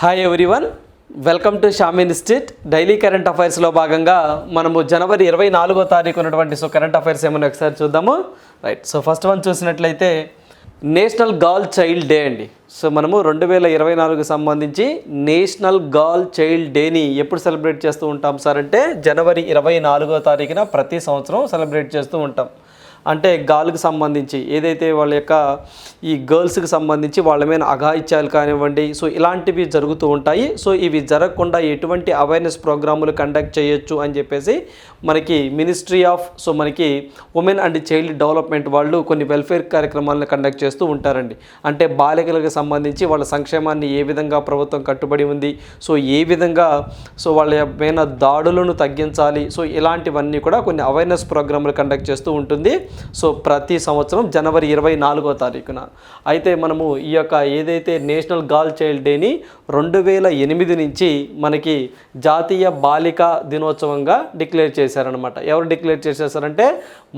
Hi everyone welcome to Shyam institute daily current అఫైర్స్లో భాగంగా మనము జనవరి ఇరవై నాలుగో తారీఖు ఉన్నటువంటి సో కరెంట్ అఫైర్స్ ఏమైనా ఒకసారి చూద్దాము. రైట్ సో ఫస్ట్ వన్ చూసినట్లయితే నేషనల్ గర్ల్ చైల్డ్ డే అండి. సో మనము రెండు వేల ఇరవై నాలుగుకి సంబంధించి నేషనల్ గర్ల్ చైల్డ్ డేని ఎప్పుడు సెలబ్రేట్ చేస్తూ ఉంటాం సార్ అంటే జనవరి ఇరవై నాలుగో తారీఖున ప్రతి సంవత్సరం సెలబ్రేట్ చేస్తూ ఉంటాం. అంటే గాల్కి సంబంధించి ఏదైతే వాళ్ళ యొక్క ఈ గర్ల్స్కి సంబంధించి వాళ్ళ మీద అఘాయిత్యాలు కానివ్వండి సో ఇలాంటివి జరుగుతూ ఉంటాయి. సో ఇవి జరగకుండా ఎటువంటి అవేర్నెస్ ప్రోగ్రాములు కండక్ట్ చేయొచ్చు అని చెప్పేసి మనకి మినిస్ట్రీ ఆఫ్ సో మనకి ఉమెన్ అండ్ చైల్డ్ డెవలప్మెంట్ వాళ్ళు కొన్ని వెల్ఫేర్ కార్యక్రమాలను కండక్ట్ చేస్తూ ఉంటారండి. అంటే బాలికలకు సంబంధించి వాళ్ళ సంక్షేమాన్ని ఏ విధంగా ప్రభుత్వం కట్టుబడి ఉంది సో ఏ విధంగా సో వాళ్ళ పైన దాడులను తగ్గించాలి సో ఇలాంటివన్నీ కూడా కొన్ని అవేర్నెస్ ప్రోగ్రాములు కండక్ట్ చేస్తూ ఉంటుంది. సో ప్రతి సంవత్సరం జనవరి ఇరవై నాలుగో తారీఖున. అయితే మనము ఈ యొక్క ఏదైతే నేషనల్ గర్ల్ చైల్డ్ డేని రెండు వేల ఎనిమిది నుంచి మనకి జాతీయ బాలికా దినోత్సవంగా డిక్లేర్ చేశారనమాట ఎవరు డిక్లేర్ చేసేసారంటే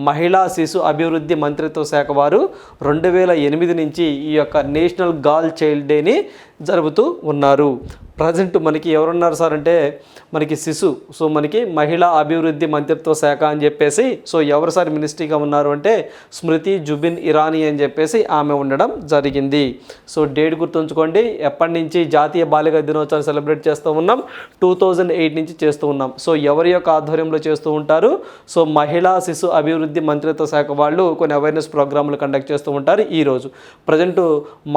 మహిళా శిశు అభివృద్ధి మంత్రిత్వ శాఖ వారు రెండు వేల ఎనిమిది నుంచి ఈ యొక్క నేషనల్ గర్ల్ చైల్డ్ డేని జరుపుతూ ఉన్నారు. ప్రజెంట్ మనకి ఎవరున్నారు సార్ అంటే మనకి శిశు. సో మనకి మహిళా అభివృద్ధి మంత్రిత్వ శాఖ అని చెప్పేసి సో ఎవరు సార్ మినిస్ట్రీగా ఉన్నారు అంటే స్మృతి జుబిన్ ఇరానీ అని చెప్పేసి ఆమె ఉండడం జరిగింది. సో డేట్ గుర్తుంచుకోండి ఎప్పటి నుంచి జాతీయ బాలిక దినోత్సవం సెలబ్రేట్ చేస్తూ ఉన్నాం టూ థౌజండ్ ఎయిట్ నుంచి చేస్తూ ఉన్నాం. సో ఎవరి యొక్క ఆధ్వర్యంలో చేస్తూ ఉంటారు? సో మహిళా శిశు అభివృద్ధి మంత్రిత్వ శాఖ వాళ్ళు కొన్ని అవేర్నెస్ ప్రోగ్రాములు కండక్ట్ చేస్తూ ఉంటారు ఈరోజు. ప్రజెంట్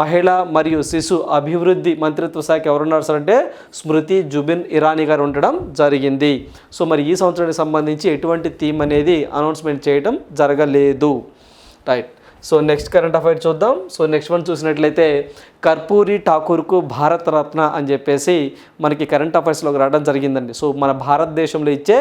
మహిళ మరియు శిశు అభివృద్ధి మంత్రిత్వ శాఖ ఎవరున్నారు సార్ అంటే స్మృతి జుబిన్ ఇరానీ గారు ఉండడం జరిగింది. సో మరి ఈ సంవత్సరానికి సంబంధించి ఎటువంటి థీమ్ అనేది అనౌన్స్మెంట్ చేయడం జరగలేదు. Right. So next current affair చూద్దాం. సో నెక్స్ట్ వన్ చూసినట్లయితే కర్పూరి ఠాకూర్కు భారత రత్న అని చెప్పేసి మనకి కరెంట్ అఫైర్స్లోకి రావడం జరిగిందండి. సో మన భారతదేశంలో ఇచ్చే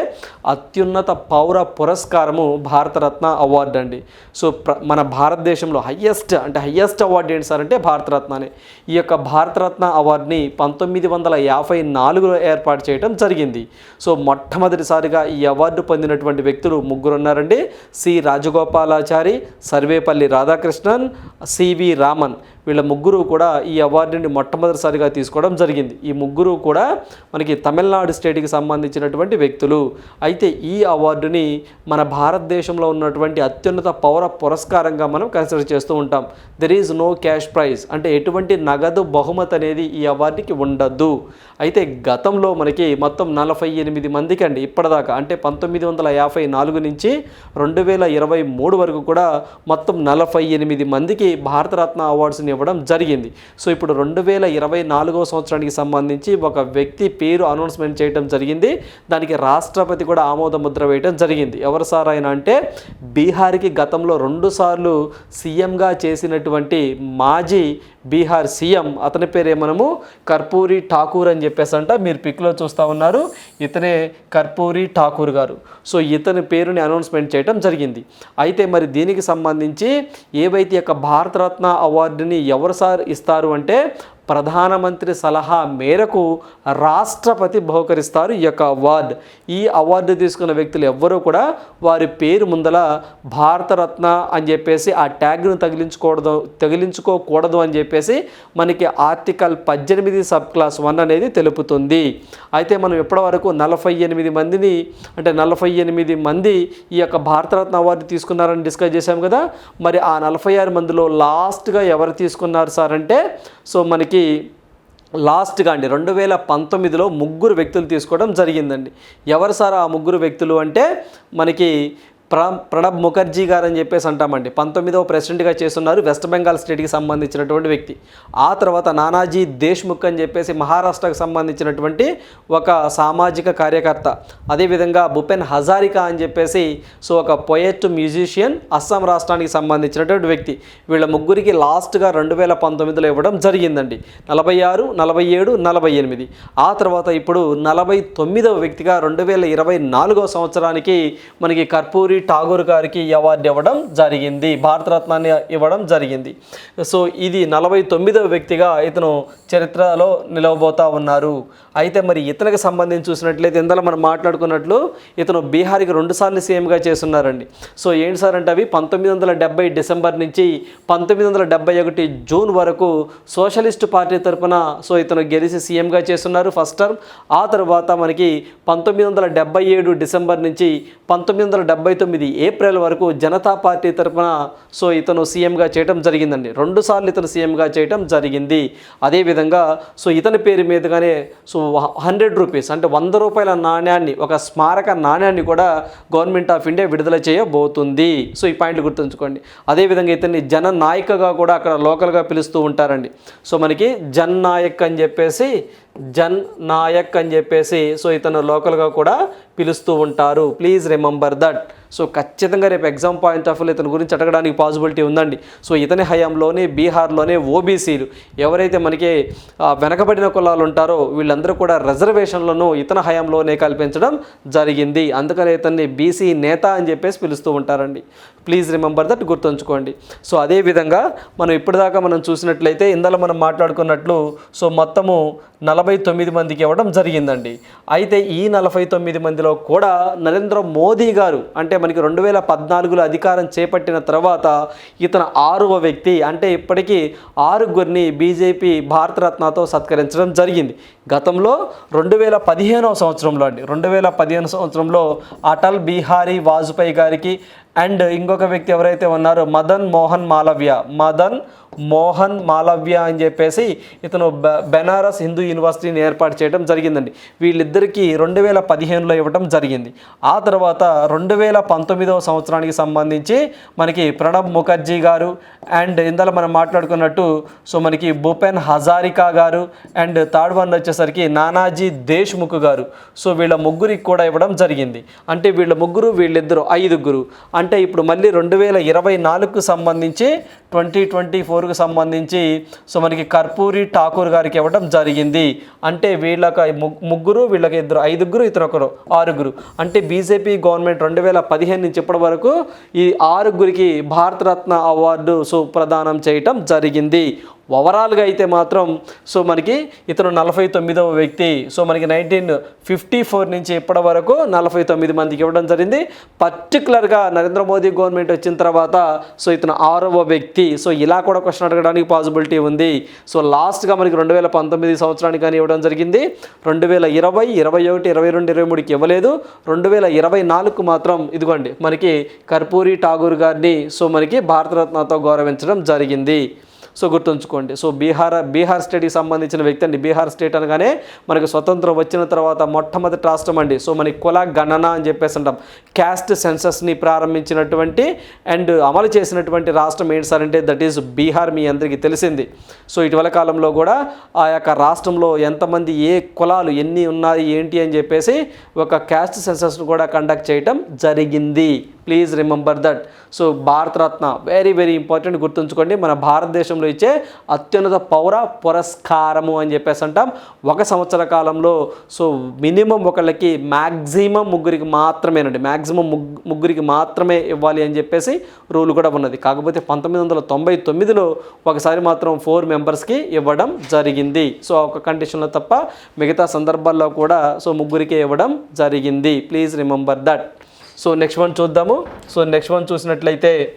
అత్యున్నత పౌర పురస్కారము భారతరత్న అవార్డు అండి. సో ప్ర మన భారతదేశంలో హయ్యెస్ట్ అంటే హయ్యెస్ట్ అవార్డు ఏంటి సార్ అంటే భారతరత్న అని ఈ యొక్క భారతరత్న అవార్డుని పంతొమ్మిది వందల యాభై నాలుగులో ఏర్పాటు చేయడం జరిగింది. సో మొట్టమొదటిసారిగా ఈ అవార్డు పొందినటువంటి వ్యక్తులు ముగ్గురు ఉన్నారండి సి. రాజగోపాలాచారి సర్వేపల్లి రాధాకృష్ణన్ సివి రామన్. వీళ్ళ ముగ్గురు కూడా ఈ అవార్డుని మొట్టమొదటిసారిగా తీసుకోవడం జరిగింది. ఈ ముగ్గురు కూడా మనకి తమిళనాడు స్టేట్కి సంబంధించినటువంటి వ్యక్తులు. అయితే ఈ అవార్డుని మన భారతదేశంలో ఉన్నటువంటి అత్యున్నత పౌర పురస్కారంగా మనం కన్సిడర్ చేస్తూ ఉంటాం. There is no cash prize అంటే ఎటువంటి నగదు బహుమతి అనేది ఈ అవార్డుకి ఉండద్దు అయితే గతంలో మనకి మొత్తం నలభై ఎనిమిది మందికి అండి ఇప్పటిదాకా. అంటే పంతొమ్మిది వందల యాభై నాలుగు నుంచి రెండు వేల ఇరవై మూడు వరకు కూడా మొత్తం నలభై ఎనిమిది మందికి భారతరత్న అవార్డ్స్ని ఇవ్వడం జరిగింది. సో ఇప్పుడు రెండు వేల ఇరవై నాలుగో సంవత్సరానికి సంబంధించి ఒక వ్యక్తి పేరు అనౌన్స్మెంట్ చేయడం జరిగింది. దానికి రాష్ట్రపతి కూడా ఆమోద ముద్ర వేయడం జరిగింది. ఎవరు సార్ ఆయన అంటే బీహార్కి గతంలో రెండుసార్లు సీఎంగా చేసినటువంటి మాజీ బీహార్ సీఎం అతని పేరే మనము కర్పూరి ఠాకూర్ అని చెప్పేసి అంట మీరు పిక్లో చూస్తూ ఉన్నారు. ఇతనే కర్పూరి ఠాకూర్ గారు. సో ఇతని పేరుని అనౌన్స్మెంట్ చేయడం జరిగింది. అయితే మరి దీనికి సంబంధించి ఏవైతే యొక్క భారతరత్న అవార్డుని ఎవరు సార్ ఇస్తారు అంటే ప్రధానమంత్రి సలహా మేరకు రాష్ట్రపతి బహుకరిస్తారు ఈ యొక్క అవార్డు. ఈ అవార్డు తీసుకున్న వ్యక్తులు ఎవ్వరూ కూడా వారి పేరు ముందల భారతరత్న అని చెప్పేసి ఆ ట్యాగ్ను తగిలించుకూడదు తగిలించుకోకూడదు అని చెప్పేసి మనకి ఆర్టికల్ పద్దెనిమిది సబ్ క్లాస్ వన్ అనేది తెలుపుతుంది. అయితే మనం ఇప్పటివరకు నలభై ఎనిమిది మందిని అంటే నలభై ఎనిమిది మంది ఈ యొక్క భారతరత్న అవార్డు తీసుకున్నారని డిస్కస్ చేశాం కదా. మరి ఆ నలభై ఆరు మందిలో లాస్ట్గా ఎవరు తీసుకున్నారు సార్ అంటే సో మనకి లాస్ట్గా అండి రెండు వేల పంతొమ్మిదిలో ముగ్గురు వ్యక్తులు తీసుకోవడం జరిగిందండి. ఎవరు సార్ ఆ ముగ్గురు వ్యక్తులు అంటే మనకి ప్రణబ్ ముఖర్జీ గారు అని చెప్పేసి అంటామండి. పంతొమ్మిదవ ప్రెసిడెంట్గా చేస్తున్నారు వెస్ట్ బెంగాల్ స్టేట్కి సంబంధించినటువంటి వ్యక్తి. ఆ తర్వాత నానాజీ దేశ్ముఖ్ అని చెప్పేసి మహారాష్ట్రకు సంబంధించినటువంటి ఒక సామాజిక కార్యకర్త. అదేవిధంగా భూపెన్ హజారికా అని చెప్పేసి సో ఒక పొయెట్ మ్యూజిషియన్ అస్సాం రాష్ట్రానికి సంబంధించినటువంటి వ్యక్తి. వీళ్ళ ముగ్గురికి లాస్ట్గా రెండు వేల పంతొమ్మిదిలో ఇవ్వడం జరిగిందండి. నలభై ఆరు నలభై ఏడు నలభై ఎనిమిది. ఆ తర్వాత ఇప్పుడు నలభై తొమ్మిదవ వ్యక్తిగా రెండు వేల ఇరవై నాలుగో సంవత్సరానికి మనకి కర్పూరి ఠాగూర్ గారికి ఈ అవార్డు ఇవ్వడం జరిగింది. భారతరత్నాన్ని ఇవ్వడం జరిగింది. సో ఇది నలభై తొమ్మిదవ వ్యక్తిగా ఇతను చరిత్రలో నిలవబోతా ఉన్నారు. అయితే మరి ఇతనికి సంబంధించి చూసినట్లయితే ఇందులో మనం మాట్లాడుకున్నట్లు ఇతను బీహార్కి రెండుసార్లు సీఎంగా చేస్తున్నారండి. సో ఏంటి సార్ అంటే అవి? పంతొమ్మిది వందల డెబ్బై డిసెంబర్ నుంచి పంతొమ్మిది వందల డెబ్బై ఒకటి జూన్ వరకు సోషలిస్ట్ పార్టీ తరపున సో ఇతను గెలిచి సీఎంగా చేస్తున్నారు ఫస్ట్ టర్మ్. ఆ తర్వాత మనకి పంతొమ్మిది వందల డెబ్బై ఏడు డిసెంబర్ నుంచి పంతొమ్మిది వందల డెబ్బై తొమ్మిది ఏప్రిల్ వరకు జనతా పార్టీ తరపున సో ఇతను సీఎంగా చేయటం జరిగిందండి. రెండు సార్లు ఇతను సీఎంగా చేయటం జరిగింది. అదేవిధంగా సో ఇతని పేరు మీదుగానే సో హండ్రెడ్ రూపీస్ అంటే వంద రూపాయల నాణ్యాన్ని ఒక స్మారక నాణ్యాన్ని కూడా గవర్నమెంట్ ఆఫ్ ఇండియా విడుదల చేయబోతుంది. సో ఈ పాయింట్లు గుర్తుంచుకోండి. అదేవిధంగా ఇతన్ని జన నాయకగా కూడా అక్కడ లోకల్గా పిలుస్తూ ఉంటారండి. సో మనకి జన్ నాయక్ అని చెప్పేసి జన్ నాయక్ అని చెప్పేసి సో ఇతను లోకల్గా కూడా పిలుస్తూ ఉంటారు. ప్లీజ్ రిమెంబర్ దట్ సో ఖచ్చితంగా రేపు ఎగ్జామ్ పాయింట్ ఆఫ్ వ్యూ ఇతని గురించి అడగడానికి పాసిబిలిటీ ఉందండి. సో ఇతని హయాంలోనే బీహార్లోనే ఓబీసీలు ఎవరైతే మనకి వెనకబడిన కులాలు ఉంటారో వీళ్ళందరూ కూడా రిజర్వేషన్లను ఇతని హయాంలోనే కల్పించడం జరిగింది. అందుకని ఇతన్ని బీసీ నేత అని చెప్పేసి పిలుస్తూ ఉంటారండి. ప్లీజ్ రిమెంబర్ దట్ గుర్తుంచుకోండి. సో అదేవిధంగా మనం ఇప్పటిదాకా మనం చూసినట్లయితే ఇందులో మనం మాట్లాడుకున్నట్లు సో మొత్తము నలభై నలభై తొమ్మిది మందికి ఇవ్వడం జరిగిందండి. అయితే ఈ నలభై తొమ్మిది మందిలో కూడా నరేంద్ర మోదీ గారు అంటే మనకి రెండు వేల పద్నాలుగులో అధికారం చేపట్టిన తర్వాత ఇతను ఆరవ వ్యక్తి అంటే ఇప్పటికీ ఆరుగురిని బీజేపీ భారతరత్నతో సత్కరించడం జరిగింది. గతంలో రెండు వేల పదిహేనవ సంవత్సరంలో అండి రెండు వేల పదిహేను సంవత్సరంలో అటల్ బిహారీ వాజ్పేయి గారికి అండ్ uh, ఇంకొక వ్యక్తి ఎవరైతే ఉన్నారో మదన్ మోహన్ మాలవ్య. మదన్ మోహన్ మాలవ్య అని చెప్పేసి ఇతను బె- బెనారస్ హిందూ యూనివర్సిటీని ఏర్పాటు చేయడం జరిగిందండి. వీళ్ళిద్దరికీ రెండు వేల పదిహేనులో ఇవ్వడం జరిగింది. ఆ తర్వాత రెండు వేల పంతొమ్మిదవ సంవత్సరానికి సంబంధించి మనకి ప్రణబ్ ముఖర్జీ గారు అండ్ ఇందల మనం మాట్లాడుకున్నట్టు సో మనకి భూపెన్ హజారికా గారు అండ్ థర్డ్ వన్ వచ్చేసరికి నానాజీ దేశ్ముఖ్ గారు. సో వీళ్ళ ముగ్గురికి కూడా ఇవ్వడం జరిగింది. అంటే వీళ్ళ ముగ్గురు వీళ్ళిద్దరు ఐదుగురు. అంటే ఇప్పుడు మళ్ళీ రెండు వేల ఇరవై నాలుగుకు సంబంధించి ట్వంటీ ట్వంటీ ఫోర్కు సంబంధించి సో మనకి కర్పూరి ఠాకూర్ గారికి ఇవ్వడం జరిగింది. అంటే వీళ్ళకి ముగ్గురు వీళ్ళకి ఇద్దరు ఐదుగురు ఇతరు ఒకరు ఆరుగురు. అంటే బీజేపీ గవర్నమెంట్ రెండు వేల పదిహేను నుంచి ఇప్పటి వరకు ఈ ఆరుగురికి భారతరత్న అవార్డు సో ప్రదానం చేయటం జరిగింది. ఓవరాల్గా అయితే మాత్రం సో మనకి ఇతను నలభై తొమ్మిదవ వ్యక్తి. సో మనకి నైన్టీన్ ఫిఫ్టీ ఫోర్ నుంచి ఇప్పటి వరకు నలభై తొమ్మిది మందికి ఇవ్వడం జరిగింది. పర్టికులర్గా నరేంద్ర మోదీ గవర్నమెంట్ వచ్చిన తర్వాత సో ఇతను ఆరవ వ్యక్తి. సో ఇలా కూడా క్వశ్చన్ అడగడానికి పాసిబిలిటీ ఉంది. సో లాస్ట్గా మనకి రెండు వేల పంతొమ్మిది సంవత్సరానికి కానీ ఇవ్వడం జరిగింది. రెండు వేల ఇరవై ఇరవై ఒకటి ఇరవై రెండు ఇరవై మూడుకి ఇవ్వలేదు. రెండు వేల ఇరవై నాలుగుకు మాత్రం ఇదిగోండి మనకి కర్పూరి ఠాగూర్ గారిని సో మనకి భారతరత్నతో గౌరవించడం జరిగింది. సో గుర్తుంచుకోండి. సో బీహార్ బీహార్ స్టేట్కి సంబంధించిన వ్యక్తి అండి. బీహార్ స్టేట్ అనగానే మనకి స్వతంత్రం వచ్చిన తర్వాత మొట్టమొదటి రాష్ట్రం అండి. సో మనకి కుల గణన అని చెప్పేసి అంటాం. క్యాస్ట్ సెన్సస్ని ప్రారంభించినటువంటి అండ్ అమలు చేసినటువంటి రాష్ట్రం ఏంటి సార్ అంటే దట్ ఈస్ బీహార్ మీ అందరికీ తెలిసింది. సో ఇటీవల కాలంలో కూడా ఆ యొక్క రాష్ట్రంలో ఎంతమంది ఏ కులాలు ఎన్ని ఉన్నాయి ఏంటి అని చెప్పేసి ఒక క్యాస్ట్ సెన్సస్ను కూడా కండక్ట్ చేయటం జరిగింది. Please remember that. So Bharat Ratna very very important గుర్తుంచుకోండి. మన భారతదేశంలో ఇచ్చే అత్యున్నత పౌర పురస్కారము అని చెప్పేసి అంటాం. ఒక సంవత్సర కాలంలో సో మినిమం ఒకళ్ళకి మ్యాక్సిమం ముగ్గురికి మాత్రమేనండి. మ్యాక్సిమం ముగ్గురికి మాత్రమే ఇవ్వాలి అని చెప్పేసి రూల్ కూడా ఉన్నది. కాకపోతే పంతొమ్మిది వందల తొంభై తొమ్మిదిలో ఒకసారి మాత్రం ఫోర్ మెంబర్స్కి ఇవ్వడం జరిగింది. సో ఒక కండిషన్లో తప్ప మిగతా సందర్భాల్లో కూడా సో ముగ్గురికి ఇవ్వడం జరిగింది. Please remember that. So next one చూద్దాము. సో నెక్స్ట్ వన్ చూసినట్లయితే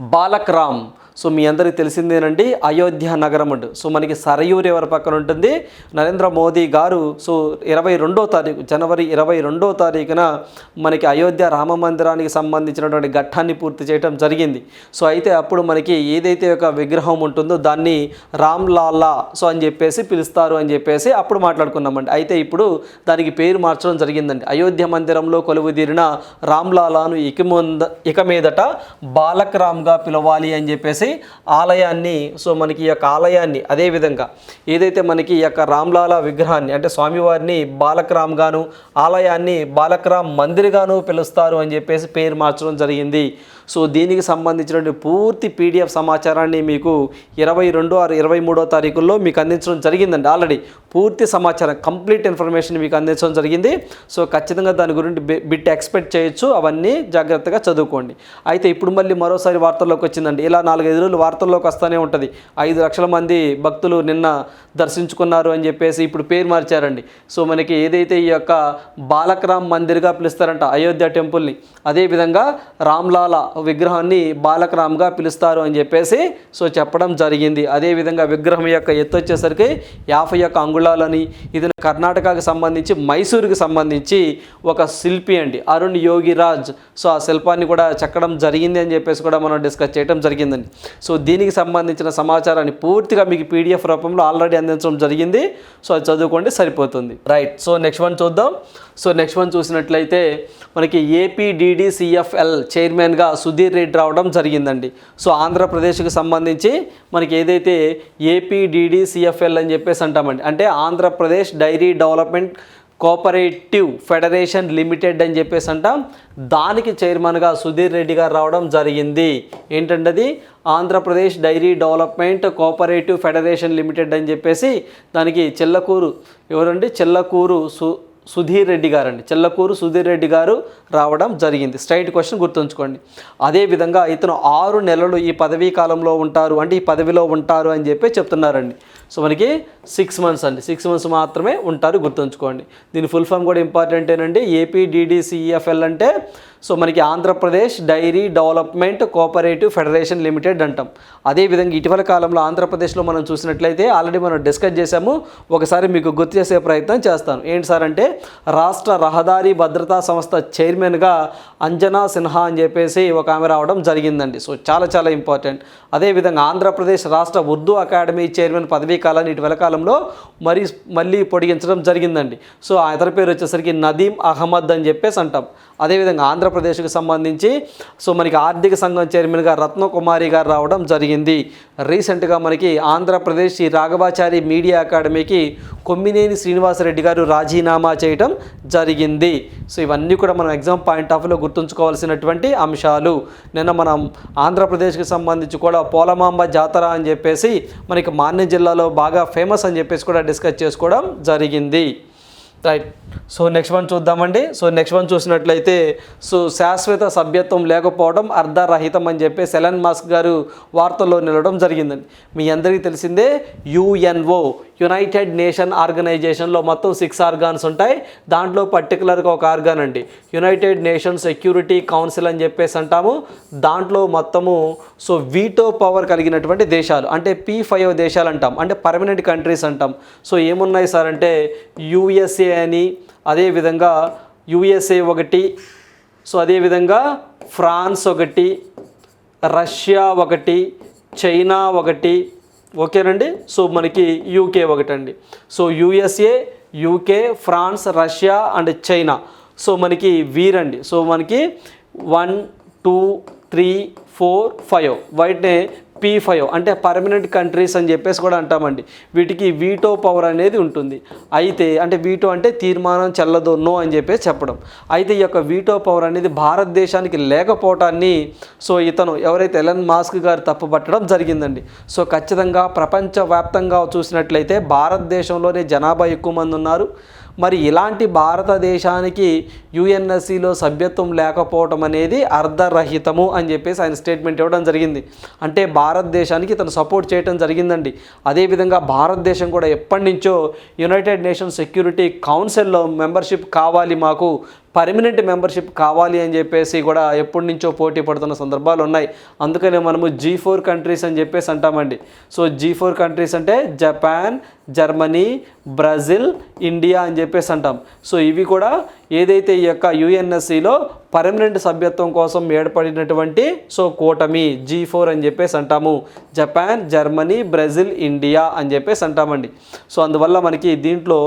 బాలక్ రామ్ సో మీ అందరికీ తెలిసిందేనండి అయోధ్య నగరం అండి సో మనకి సరయూ రివర్ పక్కన ఉంటుంది? నరేంద్ర మోదీ గారు. సో ఇరవై రెండో తారీఖు జనవరి ఇరవై రెండో తారీఖున మనకి అయోధ్య రామ మందిరానికి సంబంధించినటువంటి ఘట్టాన్ని పూర్తి చేయడం జరిగింది. సో అయితే అప్పుడు మనకి ఏదైతే ఒక విగ్రహం ఉంటుందో దాన్ని రామ్ లాలా సో అని చెప్పేసి పిలుస్తారు అని చెప్పేసి అప్పుడు మాట్లాడుకున్నామండి. అయితే ఇప్పుడు దానికి పేరు మార్చడం జరిగిందండి. అయోధ్య మందిరంలో కొలువు తీరిన రామ్ లాలాను ఇక ముంద ఇక మీదట బాలక్ రామ్గా పిలవాలి అని చెప్పేసి చేసి ఆలయాన్ని సో మనకి ఈ యొక్క ఆలయాన్ని అదేవిధంగా ఏదైతే మనకి ఈ యొక్క రామ్లాల విగ్రహాన్ని అంటే స్వామివారిని బాలకరామ్ గాను ఆలయాన్ని బాలకరామ్ మందిర్ గాను పిలుస్తారు అని చెప్పేసి పేరు మార్చడం జరిగింది. సో దీనికి సంబంధించినటువంటి పూర్తి పీడిఎఫ్ సమాచారాన్ని మీకు ఇరవై రెండు ఆరు ఇరవై మూడో తారీఖుల్లో మీకు అందించడం జరిగిందండి. ఆల్రెడీ పూర్తి సమాచారం కంప్లీట్ ఇన్ఫర్మేషన్ మీకు అందించడం జరిగింది. సో ఖచ్చితంగా దాని గురించి బి- బిట్ ఎక్స్పెక్ట్ చేయొచ్చు. అవన్నీ జాగ్రత్తగా చదువుకోండి. అయితే ఇప్పుడు మళ్ళీ మరోసారి వార్తల్లోకి వచ్చిందండి. ఇలా నాలుగైదు రోజులు వార్తల్లోకి వస్తూనే ఉంటుంది. ఐదు లక్షల మంది భక్తులు నిన్న దర్శించుకున్నారు అని చెప్పేసి ఇప్పుడు పేరు మార్చారండి. సో మనకి ఏదైతే ఈ యొక్క బాలక్రామ్ మందిర్గా పిలుస్తారంట అయోధ్య టెంపుల్ని అదేవిధంగా రామ్లాల విగ్రహాన్ని బాలకరామ్గా పిలుస్తారు అని చెప్పేసి సో చెప్పడం జరిగింది. అదేవిధంగా విగ్రహం యొక్క ఎత్తు వచ్చేసరికి యాభై యొక్క అంగుళాలని ఇది కర్ణాటకకు సంబంధించి మైసూరుకి సంబంధించి ఒక శిల్పి అండి అరుణ్ యోగిరాజ్. సో ఆ శిల్పాన్ని కూడా చెక్కడం జరిగింది అని చెప్పేసి కూడా మనం డిస్కస్ చేయడం జరిగిందండి. సో దీనికి సంబంధించిన సమాచారాన్ని పూర్తిగా మీకు పీడిఎఫ్ రూపంలో ఆల్రెడీ అందించడం జరిగింది. సో అది చదువుకోండి సరిపోతుంది. రైట్ సో నెక్స్ట్ వన్ చూద్దాం. సో నెక్స్ట్ వన్ చూసినట్లయితే మనకి ఏపీడీడీసీఎఫ్ఎల్ చైర్మన్గా సుధీర్ రెడ్డి రావడం జరిగిందండి. సో ఆంధ్రప్రదేశ్కి సంబంధించి మనకి ఏదైతే ఏపీడీడీసీఎఫ్ఎల్ అని చెప్పేసి అంటామండి. అంటే Andhra Pradesh dairy development cooperative federation limited అని చెప్పేసి అంటాం. దానికి చైర్మన్గా సుధీర్ రెడ్డి గారు రావడం జరిగింది. ఏంటంటే అది Andhra Pradesh dairy development cooperative federation limited అని చెప్పేసి దానికి చిల్లకూరు ఎవరండి? చిల్లకూరు సు సుధీర్ రెడ్డి గారు అండి చెల్లకూరు సుధీర్ రెడ్డి గారు రావడం జరిగింది. స్ట్రైట్ క్వశ్చన్ గుర్తుంచుకోండి. అదేవిధంగా ఇతను ఆరు నెలలు ఈ పదవీ కాలంలో ఉంటారు అంటే ఈ పదవిలో ఉంటారు అని చెప్పి చెప్తున్నారండి. సో మనకి సిక్స్ మంత్స్ అండి. సిక్స్ మంత్స్ మాత్రమే ఉంటారు గుర్తుంచుకోండి. దీని ఫుల్ ఫామ్ కూడా ఇంపార్టెంటేనండి ఏపీడీడీసీఎఫ్ఎల్ అంటే సో మనకి Andhra Pradesh dairy development cooperative federation limited అంటాం. అదేవిధంగా ఇటీవల కాలంలో ఆంధ్రప్రదేశ్లో మనం చూసినట్లయితే ఆల్రెడీ మనం డిస్కస్ చేసాము ఒకసారి మీకు గుర్తు చేసే ప్రయత్నం చేస్తాను. ఏంటి సార్ అంటే రాష్ట్ర రహదారి భద్రతా సంస్థ చైర్మన్గా అంజనా సిన్హా అని చెప్పేసి ఒక ఆమె రావడం జరిగిందండి. సో చాలా చాలా ఇంపార్టెంట్. అదేవిధంగా ఆంధ్రప్రదేశ్ రాష్ట్ర ఉర్దూ అకాడమీ చైర్మన్ పదవీ కాలాన్ని ఇటీవల కాలంలో మరి మళ్ళీ పొడిగించడం జరిగిందండి. సో అతని పేరు వచ్చేసరికి నదీం అహ్మద్ అని చెప్పేసి అంటాం. అదేవిధంగా ఆంధ్రప్రదేశ్కి సంబంధించి. సో మనకి ఆర్థిక సంఘం చైర్మన్గా రత్నకుమారి గారు రావడం జరిగింది. రీసెంట్గా మనకి ఆంధ్రప్రదేశ్ శ్రీ రాఘవాచారి మీడియా అకాడమీకి కొమ్మినేని శ్రీనివాసరెడ్డి గారు రాజీనామా చేయడం జరిగింది. సో ఇవన్నీ కూడా మనం ఎగ్జామ్ పాయింట్ ఆఫ్ వ్యూలో గుర్తుంచుకోవాల్సినటువంటి అంశాలు. నిన్న మనం ఆంధ్రప్రదేశ్కి సంబంధించి కూడా పోలమాంబ జాతర అని చెప్పేసి మనకి మాన్య జిల్లాలో బాగా ఫేమస్ అని చెప్పేసి కూడా డిస్కస్ చేసుకోవడం జరిగింది. రైట్ సో నెక్స్ట్ వన్ చూద్దామండి. సో నెక్స్ట్ వన్ చూసినట్లయితే సో శాశ్వత సభ్యత్వం లేకపోవడం అర్ధరహితం అని చెప్పి సెలన్ మాస్క్ గారు వార్తల్లో నిలవడం జరిగిందండి. మీ అందరికీ తెలిసిందే యుఎన్ఓ యునైటెడ్ నేషన్ ఆర్గనైజేషన్లో మొత్తం సిక్స్ ఆర్గాన్స్ ఉంటాయి. దాంట్లో పర్టికులర్గా ఒక ఆర్గాన్ అండి. యునైటెడ్ నేషన్ సెక్యూరిటీ కౌన్సిల్ అని చెప్పేసి అంటాము. దాంట్లో మొత్తము సో వీటో పవర్ కలిగినటువంటి దేశాలు అంటే పీ ఫైవ్ దేశాలు అంటాం. అంటే పర్మనెంట్ కంట్రీస్ అంటాం. సో ఏమున్నాయి సార్ అంటే యుఎస్ఏ అని అదేవిధంగా యుఎస్ఏ ఒకటి సో అదేవిధంగా ఫ్రాన్స్ ఒకటి రష్యా ఒకటి చైనా ఒకటి ఓకేనండి? సో మనకి యూకే ఒకటండి. So USA UK France Russia and China so మనకి వీరండి. సో మనకి one two three four five వాటినే పీ ఫైవ్ అంటే పర్మనెంట్ కంట్రీస్ అని చెప్పేసి కూడా అంటామండి. వీటికి వీటో పవర్ అనేది ఉంటుంది. అయితే అంటే వీటో అంటే తీర్మానం చెల్లదు నో అని చెప్పేసి చెప్పడం. అయితే ఈ యొక్క వీటో పవర్ అనేది భారతదేశానికి లేకపోవటాన్ని సో ఇతను ఎవరైతే ఎలన్ మాస్క్ గారు తప్పుపట్టడం జరిగిందండి. సో ఖచ్చితంగా ప్రపంచవ్యాప్తంగా చూసినట్లయితే భారతదేశంలోనే జనాభా ఎక్కువ మంది ఉన్నారు. మరి ఇలాంటి భారతదేశానికి యుఎన్ఎస్సిలో సభ్యత్వం లేకపోవటం అనేది అర్ధరహితము అని చెప్పేసి ఆయన స్టేట్మెంట్ ఇవ్వడం జరిగింది. అంటే భారతదేశానికి తను సపోర్ట్ చేయడం జరిగిందండి. అదేవిధంగా భారతదేశం కూడా ఎప్పటి నుంచో యునైటెడ్ నేషన్స్ సెక్యూరిటీ కౌన్సిల్లో మెంబర్షిప్ కావాలి మాకు పర్మనెంట్ మెంబర్షిప్ కావాలి అని చెప్పేసి కూడా ఎప్పటి నుంచో పోటీ పడుతున్న సందర్భాలు ఉన్నాయి. అందుకనే మనము జీ ఫోర్ కంట్రీస్ అని చెప్పేసి అంటామండి. సో జీ ఫోర్ కంట్రీస్ అంటే జపాన్ జర్మనీ బ్రెజిల్ ఇండియా అని చెప్పేసి అంటాం. సో ఇవి కూడా ఏదైతే ఈ యొక్క యుఎన్ఎస్సిలో పర్మనెంట్ సభ్యత్వం కోసం ఏర్పడినటువంటి సో కూటమి జీ ఫోర్ అని చెప్పేసి అంటాము. జపాన్ జర్మనీ బ్రెజిల్ ఇండియా అని చెప్పేసి అంటామండి. సో అందువల్ల మనకి దీంట్లో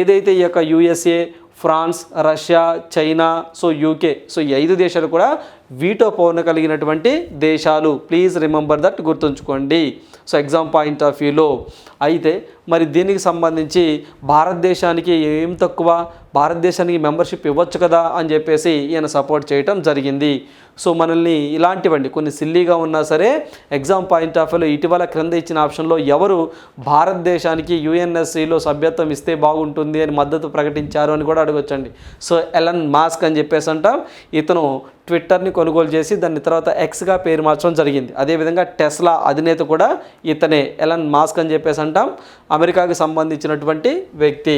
ఏదైతే ఈ యొక్క USA France Russia China so UK. So ఈ ఐదు దేశాలు కూడా వీటో పవర్ కలిగినటువంటి దేశాలు. ప్లీజ్ రిమెంబర్ దట్ గుర్తుంచుకోండి. సో ఎగ్జామ్ పాయింట్ ఆఫ్ వ్యూలో అయితే మరి దీనికి సంబంధించి భారతదేశానికి ఏం తక్కువ? భారతదేశానికి మెంబర్షిప్ ఇవ్వచ్చు కదా? అని చెప్పేసి ఈయన సపోర్ట్ చేయటం జరిగింది. సో మనల్ని ఇలాంటివండి కొన్ని సిల్లీగా ఉన్నా సరే ఎగ్జామ్ పాయింట్ ఆఫ్ వ్యూలో ఇటీవల క్రింద ఇచ్చిన ఆప్షన్లో ఎవరు భారతదేశానికి యుఎన్ఎస్సిలో సభ్యత్వం ఇస్తే బాగుంటుంది అని మద్దతు ప్రకటించారు అని కూడా అడగొచ్చండి. సో ఎలన్ మాస్క్ అని చెప్పేసి అంటాం. ఇతను ట్విట్టర్ని కొనుగోలు చేసి దాని తర్వాత ఎక్స్గా పేరు మార్చడం జరిగింది. అదేవిధంగా టెస్లా అధినేత కూడా ఇతనే ఎలన్ మాస్క్ అని చెప్పేసి అంటాం. అమెరికాకు సంబంధించినటువంటి వ్యక్తి.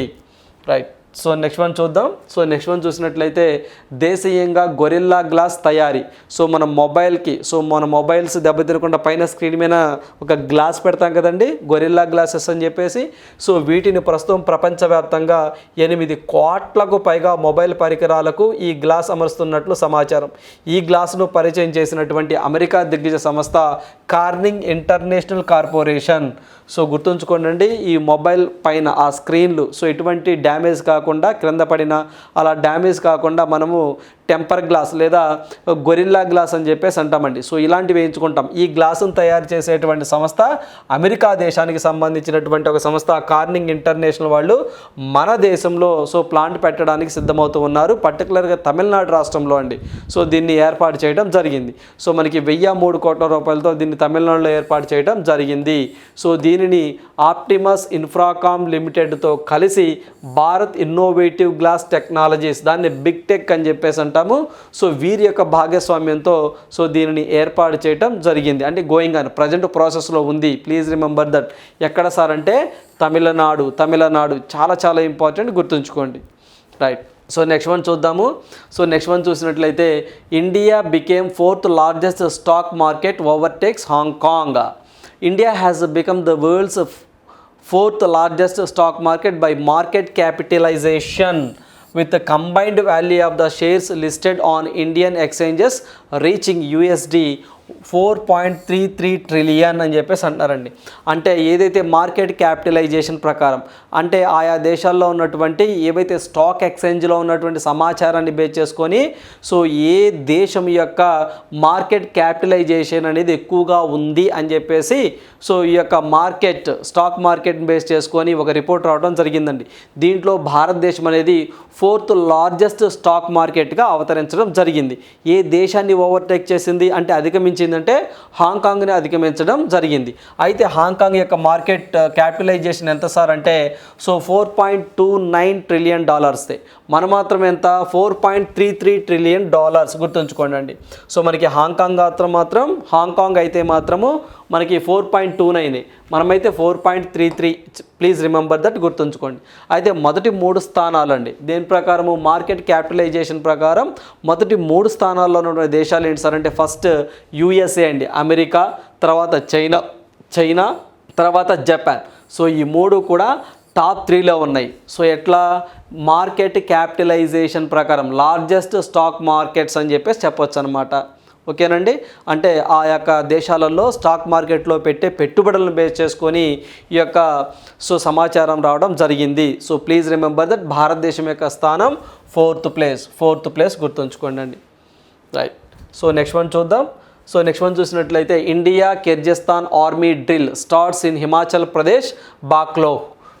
రైట్ సో నెక్స్ట్ వన్ చూద్దాం. సో నెక్స్ట్ వన్ చూసినట్లయితే దేశీయంగా గొరిల్లా గ్లాస్ తయారీ. సో మన మొబైల్కి సో మన మొబైల్స్ దెబ్బతిరకుండా పైన స్క్రీన్ మీద ఒక గ్లాస్ పెడతాం కదండి గొరిల్లా గ్లాసెస్ అని చెప్పేసి. సో వీటిని ప్రస్తుతం ప్రపంచవ్యాప్తంగా ఎనిమిది కోట్లకు పైగా మొబైల్ పరికరాలకు ఈ గ్లాస్ అమరుస్తున్నట్లు సమాచారం. ఈ గ్లాస్ను పరిచయం చేసినటువంటి అమెరికా దిగ్గజ సంస్థ కార్నింగ్ ఇంటర్నేషనల్ కార్పొరేషన్. సో గుర్తుంచుకోండి ఈ మొబైల్ పైన ఆ స్క్రీన్లు సో ఎటువంటి డ్యామేజ్ కాకుండా క్రింద పడిన అలా డ్యామేజ్ కాకుండా మనము టెంపర్ గ్లాస్ లేదా గొరిల్లా గ్లాస్ అని చెప్పేసి అంటామండి. సో ఇలాంటివి వేయించుకుంటాం. ఈ గ్లాసును తయారు చేసేటువంటి సంస్థ అమెరికా దేశానికి సంబంధించినటువంటి ఒక సంస్థ కార్నింగ్ ఇంటర్నేషనల్ వాళ్ళు మన దేశంలో సో ప్లాంట్ పెట్టడానికి సిద్ధమవుతూ ఉన్నారు. పర్టికులర్గా తమిళనాడు రాష్ట్రంలో అండి. సో దీన్ని ఏర్పాటు చేయడం జరిగింది. సో మనకి వెయ్యి మూడు కోట్ల రూపాయలతో దీన్ని తమిళనాడులో ఏర్పాటు చేయడం జరిగింది. సో దీనిని ఆప్టిమస్ ఇన్ఫ్రాకామ్ లిమిటెడ్తో కలిసి భారత్ ఇన్నోవేటివ్ గ్లాస్ టెక్నాలజీస్ దాన్ని బిగ్ టెక్ అని చెప్పేసి అంటాము సో వీరి యొక్క భాగస్వామ్యంతో సో దీనిని ఏర్పాటు చేయటం జరిగింది. అంటే గోయింగ్ అని ప్రజెంట్ ప్రాసెస్లో ఉంది. ప్లీజ్ రిమెంబర్ దట్ ఎక్కడ సార్ అంటే తమిళనాడు తమిళనాడు చాలా చాలా ఇంపార్టెంట్ గుర్తుంచుకోండి. రైట్ సో నెక్స్ట్ వన్ చూద్దాము. సో నెక్స్ట్ వన్ చూసినట్లయితే India became fourth largest stock market overtakes Hong Kong India has become the world's fourth largest stock market by market capitalization with the combined value of the shares listed on Indian exchanges reaching USD four point three three trillion అని చెప్పేసి అంటారండి అంటే ఏదైతే market capitalization ప్రకారం అంటే ఆయా దేశాల్లో ఉన్నటువంటి ఏవైతే స్టాక్ ఎక్స్చేంజ్లో ఉన్నటువంటి సమాచారాన్ని బేస్ చేసుకొని సో ఏ దేశం యొక్క మార్కెట్ క్యాపిటలైజేషన్ అనేది ఎక్కువగా ఉంది అని చెప్పేసి సో ఈ యొక్క మార్కెట్ స్టాక్ మార్కెట్ బేస్ చేసుకొని ఒక రిపోర్ట్ రావడం జరిగిందండి. దీంట్లో భారతదేశం అనేది ఫోర్త్ లార్జెస్ట్ స్టాక్ మార్కెట్గా అవతరించడం జరిగింది. ఏ దేశాన్ని ఓవర్టేక్ చేసింది? అంటే అధిగమించిందంటే హాంకాంగ్ని అధిగమించడం జరిగింది. అయితే హాంకాంగ్ యొక్క మార్కెట్ క్యాపిటలైజేషన్ ఎంత సార్ అంటే so four point two nine trillion డాలర్స్దే. మన మాత్రం ఎంత? Four point three three trillion dollars గుర్తుంచుకోండి అండి సో మనకి హాంకాంగ్ మాత్రం మాత్రం హాంకాంగ్ అయితే మాత్రము మనకి ఫోర్ పాయింట్ టూ నైన్. మనమైతే four point three three please remember that గుర్తుంచుకోండి. అయితే మొదటి మూడు స్థానాలండి. దేని ప్రకారము? మార్కెట్ క్యాపిటలైజేషన్ ప్రకారం మొదటి మూడు స్థానాల్లో ఉన్న దేశాలు ఏంటి సార్ అంటే ఫస్ట్ యూఎస్ఏ అండి. అమెరికా తర్వాత చైనా చైనా తర్వాత జపాన్. సో ఈ మూడు కూడా టాప్ త్రీలో ఉన్నాయి. సో ఎట్లా? మార్కెట్ క్యాపిటలైజేషన్ ప్రకారం లార్జెస్ట్ స్టాక్ మార్కెట్స్ అని చెప్పేసి చెప్పొచ్చు అనమాట ఓకేనండి? అంటే ఆ యొక్క దేశాలలో స్టాక్ మార్కెట్లో పెట్టే పెట్టుబడులను బేస్ చేసుకొని ఈ యొక్క సో సమాచారం రావడం జరిగింది. సో ప్లీజ్ రిమెంబర్ దట్ భారతదేశం యొక్క స్థానం ఫోర్త్ ప్లేస్. ఫోర్త్ ప్లేస్ గుర్తుంచుకోండి అండి రైట్. సో నెక్స్ట్ వన్ చూద్దాం. సో నెక్స్ట్ వన్ చూసినట్లయితే India Kyrgyzstan army drill starts in Himachal Pradesh బాక్లో.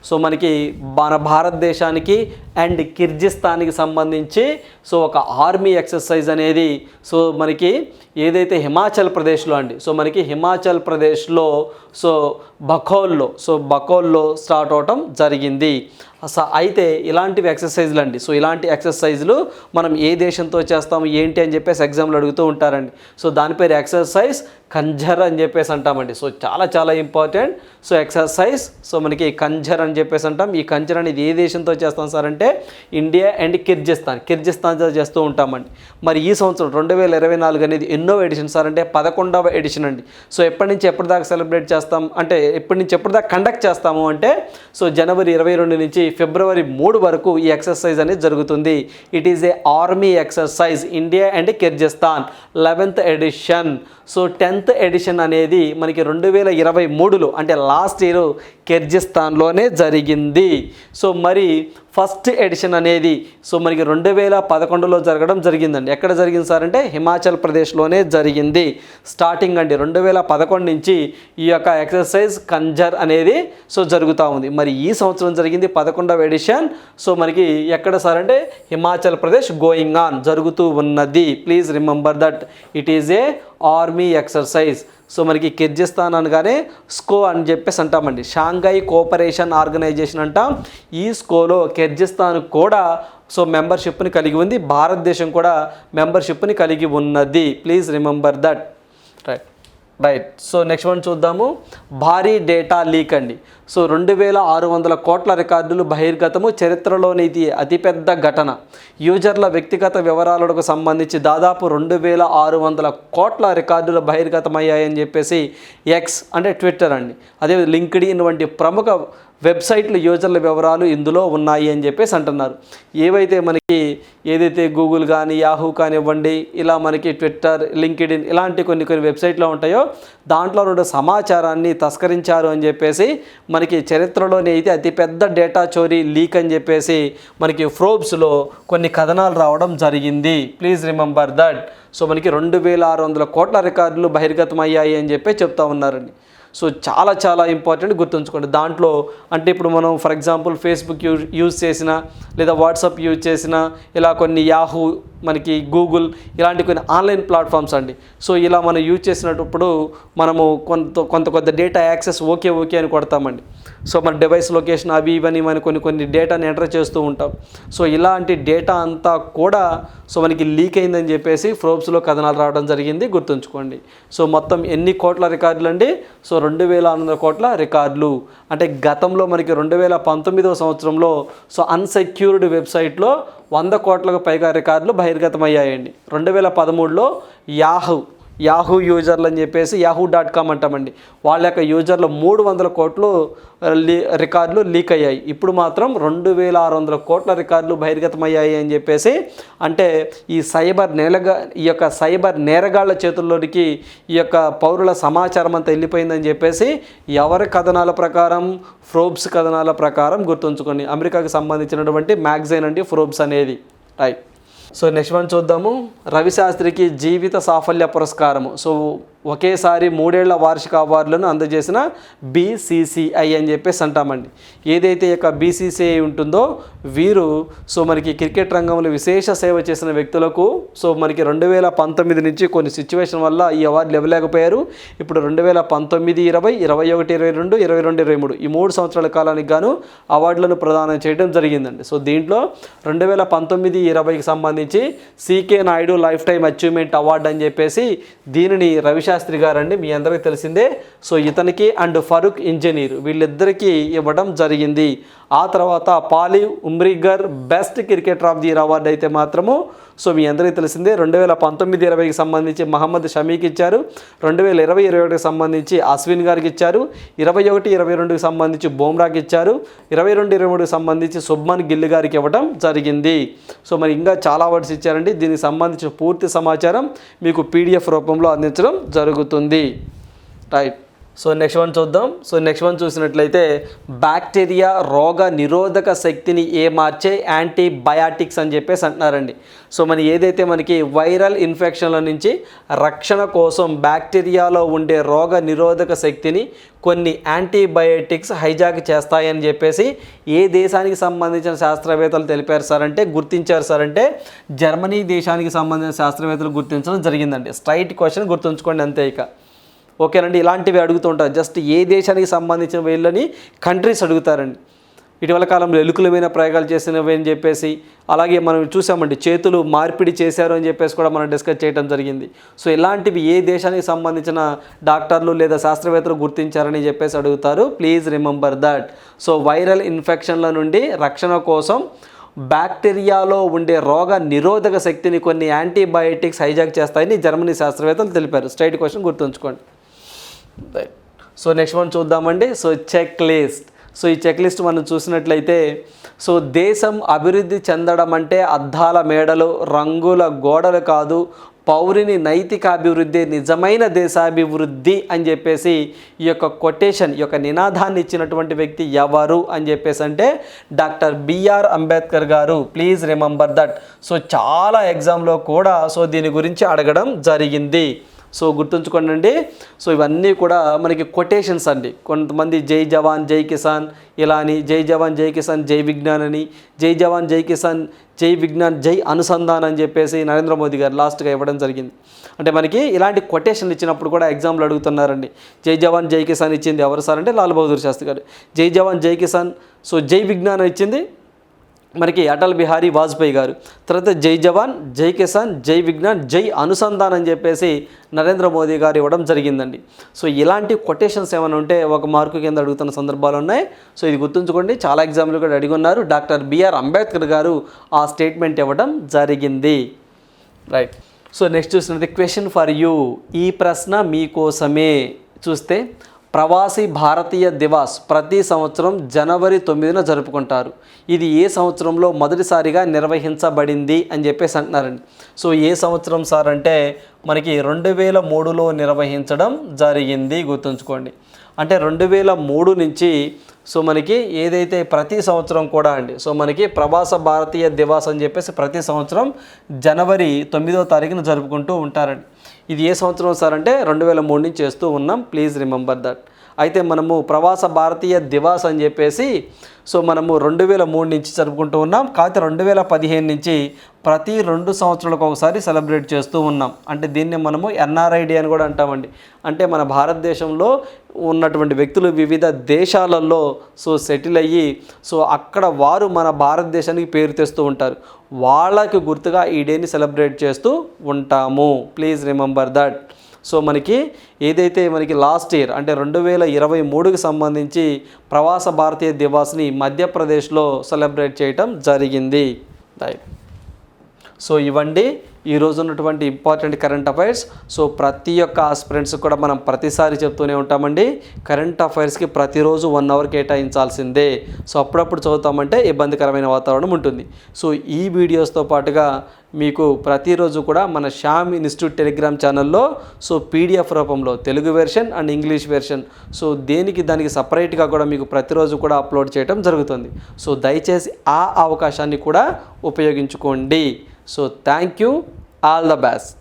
So మనకి మన భారతదేశానికి అండ్ కిర్జిస్తాన్కి సంబంధించి సో ఒక ఆర్మీ ఎక్సర్సైజ్ అనేది సో మనకి ఏదైతే హిమాచల్ ప్రదేశ్లో అండి సో మనకి హిమాచల్ ప్రదేశ్లో సో బకోల్లో సో బకోల్లో స్టార్ట్ అవటం జరిగింది. స- అయితే ఇలాంటివి ఎక్సర్సైజ్లు అండి. సో ఇలాంటి ఎక్సర్సైజ్లు మనం ఏ దేశంతో చేస్తాము ఏంటి అని చెప్పేసి ఎగ్జామ్లు అడుగుతూ ఉంటారండి. సో దాని పేరు ఎక్సర్సైజ్ కంజర్ అని చెప్పేసి అంటామండి. సో చాలా చాలా ఇంపార్టెంట్. సో ఎక్సర్సైజ్ సో మనకి కంజర్ అని చెప్పేసి అంటాం. ఈ కంజర్ అనేది ఏ దేశంతో చేస్తాం సార్ అంటే ఇండియా అండ్ కిర్జిస్తాన్ కిర్జిస్తాన్తో చేస్తూ ఉంటామండి. మరి ఈ సంవత్సరం రెండు వేల ఇరవై నాలుగు అనేది ఎన్నో ఎడిషన్ సార్ అంటే పదకొండవ ఎడిషన్ అండి. సో ఎప్పటి నుంచి ఎప్పటిదాకా సెలబ్రేట్ చేస్తాం అంటే ఎప్పటి నుంచి ఎప్పుడు దాకా కండక్ట్ చేస్తాము అంటే సో జనవరి ఇరవై రెండు నుంచి ఫిబ్రవరి మూడు వరకు ఈ ఎక్సర్సైజ్ అనేది జరుగుతుంది. It is a army exercise India and Kyrgyzstan eleventh edition so tenth edition అనేది మనకి రెండు వేల ఇరవై మూడులో అంటే లాస్ట్ ఇయర్ కిర్జిస్తాన్లోనే జరిగింది. సో మరి ఫస్ట్ ఎడిషన్ అనేది సో మనకి రెండు వేల పదకొండులో జరగడం జరిగిందండి. ఎక్కడ జరిగింది సార్ అంటే హిమాచల్ ప్రదేశ్లోనే జరిగింది. స్టార్టింగ్ అండి రెండు వేల పదకొండు నుంచి ఈ యొక్క ఎక్సర్సైజ్ కంజర్ అనేది సో జరుగుతూ ఉంది. మరి ఈ సంవత్సరం జరిగింది పదకొండవ ఎడిషన్. సో మనకి ఎక్కడ సార్ అంటే హిమాచల్ ప్రదేశ్ గోయింగ్ ఆన్ జరుగుతూ ఉన్నది. Please remember that. It is a army exercise. So మనకి కిర్జిస్తాన్ అనగానే స్కో అని చెప్పేసి అంటామండి. షాంఘై కోఆపరేషన్ ఆర్గనైజేషన్ అంటాం. ఈ స్కోలో కిర్జిస్తాన్ కూడా సో మెంబర్షిప్ని కలిగి ఉంది. భారతదేశం కూడా మెంబర్షిప్ని కలిగి ఉన్నది. Please remember that. Right. Right so next one చూద్దాము. భారీ డేటా లీక్ అండి. సో రెండు వేల ఆరు వందల కోట్ల రికార్డులు బహిర్గతము చరిత్రలోని ఇది అతిపెద్ద ఘటన. యూజర్ల వ్యక్తిగత వివరాలకు సంబంధించి దాదాపు రెండు వేల ఆరు వందల కోట్ల రికార్డులు బహిర్గతమయ్యాయని చెప్పేసి ఎక్స్ అంటే ట్విట్టర్ అండి. అదే లింక్డ్ ఇన్ వంటి ప్రముఖ వెబ్సైట్లు యూజర్ల వివరాలు ఇందులో ఉన్నాయి అని చెప్పేసి అంటున్నారు. ఏవైతే మనకి ఏదైతే గూగుల్ కానీ యాహూ కానివ్వండి ఇలా మనకి ట్విట్టర్ లింక్డ్ఇన్ ఇలాంటి కొన్ని కొన్ని వెబ్సైట్లు ఉంటాయో దాంట్లో నుండి సమాచారాన్ని తస్కరించారు అని చెప్పేసి మనకి చరిత్రలోనే అయితే అతిపెద్ద డేటా చోరీ లీక్ అని చెప్పేసి మనకి ఫ్రోబ్స్లో కొన్ని కథనాలు రావడం జరిగింది. Please remember that. సో మనకి రెండు వేల ఆరు వందల కోట్ల రికార్డులు బహిర్గతమయ్యాయి అని చెప్పి చెప్తా ఉన్నారండి. సో చాలా చాలా ఇంపార్టెంట్ గుర్తుంచుకోండి. దాంట్లో అంటే ఇప్పుడు మనం for example Facebook use use చేసిన లేదా వాట్సాప్ యూజ్ చేసిన ఇలా కొన్ని యాహూ మనకి గూగుల్ ఇలాంటి కొన్ని ఆన్లైన్ ప్లాట్ఫామ్స్ అండి. సో ఇలా మనం యూజ్ చేసినప్పుడు మనము కొంత కొంత కొంత డేటా యాక్సెస్ ఓకే ఓకే అని కొడతామండి. సో మన డివైస్ లొకేషన్ అవి ఇవన్నీ మనం కొన్ని కొన్ని డేటాని ఎంటర్ చేస్తూ ఉంటాం. సో ఇలాంటి డేటా అంతా కూడా సో మనకి లీక్ అయిందని చెప్పేసి ఫ్రోబ్స్లో కథనాలు రావడం జరిగింది గుర్తుంచుకోండి. సో మొత్తం ఎన్ని కోట్ల రికార్డులు అండి? సో రెండు వేల ఆరు వందల కోట్ల రికార్డులు. అంటే గతంలో మనకి రెండు వేల పంతొమ్మిదవ సంవత్సరంలో సో అన్సెక్యూర్డ్ వెబ్సైట్లో వంద కోట్లకు పైగా రికార్డులు బహిర్గతమయ్యాయండి రెండు వేల పదమూడులో యాహూ యాహూ యూజర్లు అని చెప్పేసి యాహూ డాట్ కామ్ అంటామండి. వాళ్ళ యొక్క యూజర్లు మూడు వందల కోట్లు లీ రికార్డులు లీక్ అయ్యాయి. ఇప్పుడు మాత్రం రెండు వేల ఆరు వందల కోట్ల రికార్డులు బహిర్గతమయ్యాయి అని చెప్పేసి అంటే ఈ సైబర్ నేలగా ఈ యొక్క సైబర్ నేరగాళ్ళ చేతుల్లోనికి ఈ యొక్క పౌరుల సమాచారం అంతా వెళ్ళిపోయిందని చెప్పేసి ఎవరి కథనాల ప్రకారం ఫ్రోబ్స్ కథనాల ప్రకారం గుర్తుంచుకోండి అమెరికాకు సంబంధించినటువంటి మ్యాగజైన్ అండి ఫ్రోబ్స్ అనేది. రైట్. సో నెక్స్ట్ వన్ చూద్దాము రవిశాస్త్రికి జీవిత సాఫల్య పురస్కారము. సో ఒకేసారి మూడేళ్ళ వార్షిక అవార్డులను అందజేసిన బీసీసీఐ అని చెప్పేసి అంటామండి. ఏదైతే యొక్క బీసీసీఐ ఉంటుందో వీరు సో మనకి క్రికెట్ రంగంలో విశేష సేవ చేసిన వ్యక్తులకు సో మనకి రెండు వేల పంతొమ్మిది నుంచి కొన్ని సిచ్యువేషన్ వల్ల ఈ అవార్డులు ఇవ్వలేకపోయారు ఇప్పుడు రెండు వేల పంతొమ్మిది ఇరవై ఇరవై ఒకటి ఇరవై రెండు ఇరవై రెండు ఇరవై మూడు ఈ మూడు సంవత్సరాల కాలానికి గాను అవార్డులను ప్రదానం చేయడం జరిగిందండి. సో దీంట్లో రెండు వేల పంతొమ్మిది ఇరవైకి సంబంధించి CK Naidu lifetime achievement award అని చెప్పేసి దీనిని రవిశాస్త్రి గారండి. మీ అందరికీ తెలిసిందే. సో ఇతనికి అండ్ ఫరూక్ ఇంజనీర్ వీళ్ళిద్దరికీ ఇవ్వడం జరిగింది. ఆ తర్వాత Polly Umrigar best cricketer of the year award అయితే మాత్రము. సో మీ అందరికీ తెలిసిందే రెండు వేల పంతొమ్మిది ఇరవైకి సంబంధించి మహమ్మద్ షమీకి ఇచ్చారు రెండు వేల ఇరవై ఇరవై ఒకటికి సంబంధించి అశ్విన్ గారికి ఇచ్చారు ఇరవై ఒకటి ఇరవై రెండుకి సంబంధించి బోమ్రాకి ఇచ్చారు ఇరవై రెండు ఇరవై మూడుకి సంబంధించి సుబ్మన్ గిల్ గారికి ఇవ్వడం జరిగింది. సో మరి ఇంకా చాలా అవార్డ్స్ ఇచ్చారండి. దీనికి సంబంధించిన పూర్తి సమాచారం మీకు పీడిఎఫ్ రూపంలో అందించడం జరుగుతుంది. రైట్. సో నెక్స్ట్ వన్ చూద్దాం. సో నెక్స్ట్ వన్ చూసినట్లయితే బ్యాక్టీరియా రోగ నిరోధక శక్తిని ఏ మార్చే యాంటీబయాటిక్స్ అని చెప్పేసి అంటున్నారండి. సో మన ఏదైతే మనకి వైరల్ ఇన్ఫెక్షన్ల నుంచి రక్షణ కోసం బ్యాక్టీరియాలో ఉండే రోగ నిరోధక శక్తిని కొన్ని యాంటీబయాటిక్స్ హైజాక్ చేస్తాయని చెప్పేసి ఏ దేశానికి సంబంధించిన శాస్త్రవేత్తలు తెలిపారు సార్ అంటే గుర్తించారు సార్ అంటే జర్మనీ దేశానికి సంబంధించిన శాస్త్రవేత్తలు గుర్తించడం జరిగిందండి. స్ట్రైట్ క్వశ్చన్ గుర్తుంచుకోండి అంతే ఇక. ఓకేనండి ఇలాంటివి అడుగుతుంటారు జస్ట్ ఏ దేశానికి సంబంధించిన వీళ్ళని కంట్రీస్ అడుగుతారండి. ఇటీవల కాలంలో ఎలుకలమైన ప్రయోగాలు చేసినవి అని చెప్పేసి అలాగే మనం చూసామండి చేతులు మార్పిడి చేశారు అని చెప్పేసి కూడా మనం డిస్కస్ చేయడం జరిగింది. సో ఇలాంటివి ఏ దేశానికి సంబంధించిన డాక్టర్లు లేదా శాస్త్రవేత్తలు గుర్తించారని చెప్పేసి అడుగుతారు. Please remember that. So viral ఇన్ఫెక్షన్ల నుండి రక్షణ కోసం బ్యాక్టీరియాలో ఉండే రోగ నిరోధక శక్తిని కొన్ని యాంటీబయాటిక్స్ హైజాక్ చేస్తాయని జర్మనీ శాస్త్రవేత్తలు తెలిపారు. స్ట్రైట్ క్వశ్చన్ గుర్తుంచుకోండి. రైట్ సో నెక్స్ట్ వన్ చూద్దామండి. సో చెక్ లిస్ట్ సో ఈ చెక్ లిస్ట్ మనం చూసినట్లయితే సో దేశం అభివృద్ధి చెందడం అంటే అద్దాల మేడలు రంగుల గోడలు కాదు పౌరుని నైతికాభివృద్ధి నిజమైన దేశాభివృద్ధి అని చెప్పేసి ఈ యొక్క కొటేషన్ ఈ యొక్క నినాదాన్ని ఇచ్చినటువంటి వ్యక్తి ఎవరు అని చెప్పేసి అంటే డాక్టర్ బిఆర్ అంబేద్కర్ గారు. ప్లీజ్ రిమెంబర్ దట్ సో చాలా ఎగ్జామ్లో కూడా సో దీని గురించి అడగడం జరిగింది. సో గుర్తుంచుకోండి సో ఇవన్నీ కూడా మనకి కొటేషన్స్ అండి. కొంతమంది జై జవాన్ జై కిసాన్ ఇలా అని జై జవాన్ జై కిసాన్ జై విజ్ఞాన్ అని జై జవాన్ జై కిసాన్ జై విజ్ఞాన్ జై అనుసంధాన్ అని చెప్పేసి నరేంద్ర మోదీ గారు లాస్ట్గా ఇవ్వడం జరిగింది. అంటే మనకి ఇలాంటి కొటేషన్లు ఇచ్చినప్పుడు కూడా ఎగ్జామ్లు అడుగుతున్నారండి. జై జవాన్ జై కిసాన్ ఇచ్చింది ఎవరు సార్ అంటే లాల్ బహదూర్ శాస్త్రి గారు. జై జవాన్ జై కిసాన్ సో జై విజ్ఞాన్ ఇచ్చింది మనకి అటల్ బిహారీ వాజ్పేయి గారు. తర్వాత జై జవాన్ జై కిసాన్ జై విజ్ఞాన్ జై అనుసంధాన్ అని చెప్పేసి నరేంద్ర మోదీ గారు ఇవ్వడం జరిగిందండి. సో ఇలాంటి కొటేషన్స్ ఏమైనా ఉంటే ఒక మార్కు కింద అడుగుతున్న సందర్భాలు ఉన్నాయి. సో ఇది గుర్తుంచుకోండి. చాలా ఎగ్జామ్లు కూడా అడిగి ఉన్నారు. డాక్టర్ బిఆర్ అంబేద్కర్ గారు ఆ స్టేట్మెంట్ ఇవ్వడం జరిగింది. రైట్. సో నెక్స్ట్ చూసినది క్వశ్చన్ ఫర్ యూ. ఈ ప్రశ్న మీకోసమే చూస్తే ప్రవాసీ భారతీయ దివాస్ ప్రతి సంవత్సరం జనవరి తొమ్మిదిన జరుపుకుంటారు. ఇది ఏ సంవత్సరంలో మొదటిసారిగా నిర్వహించబడింది అని చెప్పేసి అంటున్నారండి. సో ఏ సంవత్సరం సార్ అంటే మనకి రెండు వేల మూడులో నిర్వహించడం జరిగింది గుర్తుంచుకోండి. అంటే రెండు వేల మూడు నుంచి సో మనకి ఏదైతే ప్రతి సంవత్సరం కూడా అండి సో మనకి ప్రవాస భారతీయ దివాస్ అని చెప్పేసి ప్రతి సంవత్సరం జనవరి తొమ్మిదో తారీఖున జరుపుకుంటూ ఉంటారండి. ఇది ఏ సంవత్సరం సార్ అంటే రెండు వేల మూడు నుంచి చేస్తూ ఉన్నాం. ప్లీజ్ రిమెంబర్ దట్ అయితే మనము ప్రవాస భారతీయ దివాస్ అని చెప్పేసి సో మనము రెండు వేల మూడు నుంచి జరుపుకుంటూ ఉన్నాం. కాకపోతే రెండు వేల పదిహేను నుంచి ప్రతి రెండు సంవత్సరాలకు ఒకసారి సెలబ్రేట్ చేస్తూ ఉన్నాం. అంటే దీన్ని మనము ఎన్ఆర్ఐడి అని కూడా అంటామండి. అంటే మన భారతదేశంలో ఉన్నటువంటి వ్యక్తులు వివిధ దేశాలలో సో సెటిల్ అయ్యి సో అక్కడ వారు మన భారతదేశానికి పేరు తెస్తూ ఉంటారు. వాళ్ళకి గుర్తుగా ఈ డేని సెలబ్రేట్ చేస్తూ ఉంటాము. Please remember that. సో మనకి ఏదైతే మనకి లాస్ట్ ఇయర్ అంటే రెండు వేల ఇరవై మూడుకి సంబంధించి ప్రవాస భారతీయ దివాస్ని మధ్యప్రదేశ్లో సెలబ్రేట్ చేయటం జరిగింది. సో ఇవ్వండి. ఈరోజు ఉన్నటువంటి ఇంపార్టెంట్ కరెంట్ అఫైర్స్ సో ప్రతి ఒక్క ఆస్పిరెంట్స్ కూడా మనం ప్రతిసారి చెప్తూనే ఉంటామండి. కరెంట్ అఫైర్స్కి ప్రతిరోజు వన్ అవర్ కేటాయించాల్సిందే. సో అప్పుడప్పుడు చదువుతామంటే ఇబ్బందికరమైన వాతావరణం ఉంటుంది. సో ఈ వీడియోస్తో పాటుగా మీకు ప్రతిరోజు కూడా మన శ్యామ్ ఇన్స్టిట్యూట్ టెలిగ్రామ్ ఛానల్లో సో పీడిఎఫ్ రూపంలో Telugu version and English version so దేనికి దానికి సపరేట్గా కూడా మీకు ప్రతిరోజు కూడా అప్లోడ్ చేయడం జరుగుతుంది. సో దయచేసి ఆ అవకాశాన్ని కూడా ఉపయోగించుకోండి. So thank you all the best